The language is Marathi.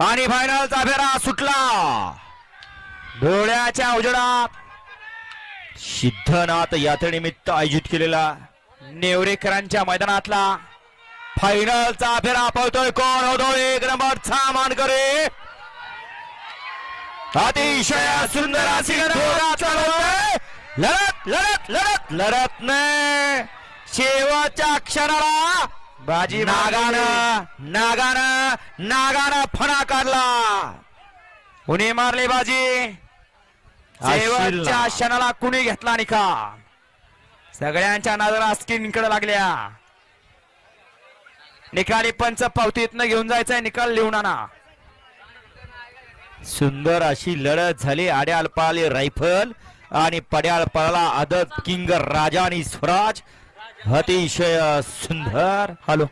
आणि फायनलचा फेरा सुटला. डोळ्याच्या उजेडात सिद्धनाथ यात्रेनिमित्त आयोजित केलेला नेवरेकरांच्या मैदानातला फायनलचा फेरा पळतोय कोण? होतो एक नंबरचा मानकरी अतिशय सुंदर अशी लढत लढत लढत लढत लढत नाही. शेवटच्या क्षणाला बाजी नागानं नागानं नागानं फणा काढला. कुणी मारली बाजी. शेवटच्या क्षणाला कुणी घेतला निकाल सगळ्यांच्या नजरा स्क्रीनकडे लागल्या. निकाली पंच पावतीतनं घेऊन जायचंय निकाल लिहून आणा सुंदर अशी लढत झाली. आड्याल पळाली रायफल आणि पड्याल पळाला आदत किंग राजा आणि स्वराज. अतिशय सुंदर. हॅलो.